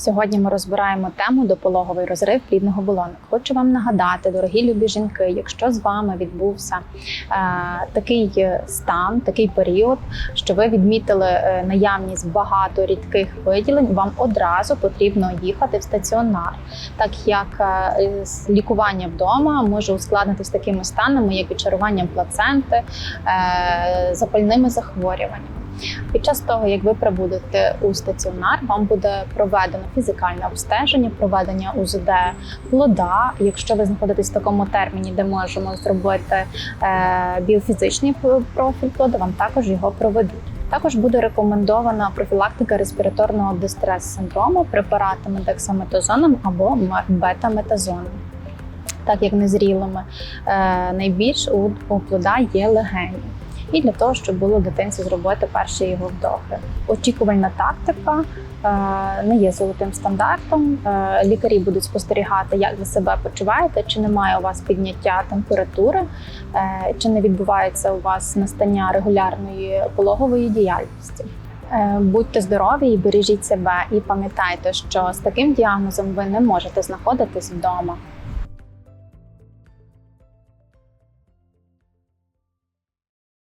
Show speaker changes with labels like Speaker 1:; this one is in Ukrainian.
Speaker 1: Сьогодні ми розбираємо тему допологовий розрив плідного болонок. Хочу вам нагадати, дорогі любі жінки, якщо з вами відбувся е, такий стан, такий період, що ви відмітили е, наявність багато рідких виділень, вам одразу потрібно їхати в стаціонар, так як е, лікування вдома може ускладнитись такими станами, як відчаруванням плаценти, е, запальними захворюваннями. Під час того, як ви прибудете у стаціонар, вам буде проведено фізикальне обстеження, проведення УЗД плода. Якщо ви знаходитесь в такому терміні, де можемо зробити е, біофізичний профіль плода, вам також його проведуть. Також буде рекомендована профілактика респіраторного дистрес-синдрому препаратами дексаметазоном або бета-метазоном. Так як незрілими е, найбільш у, у плода є легені і для того, щоб було дитинці зробити перші його вдохи. Очікувальна тактика е, не є золотим стандартом. Е, Лікарі будуть спостерігати, як ви себе почуваєте, чи немає у вас підняття температури, е, чи не відбувається у вас настання регулярної пологової діяльності. Будьте здорові і бережіть себе, і пам'ятайте, що з таким діагнозом ви не можете знаходитись вдома.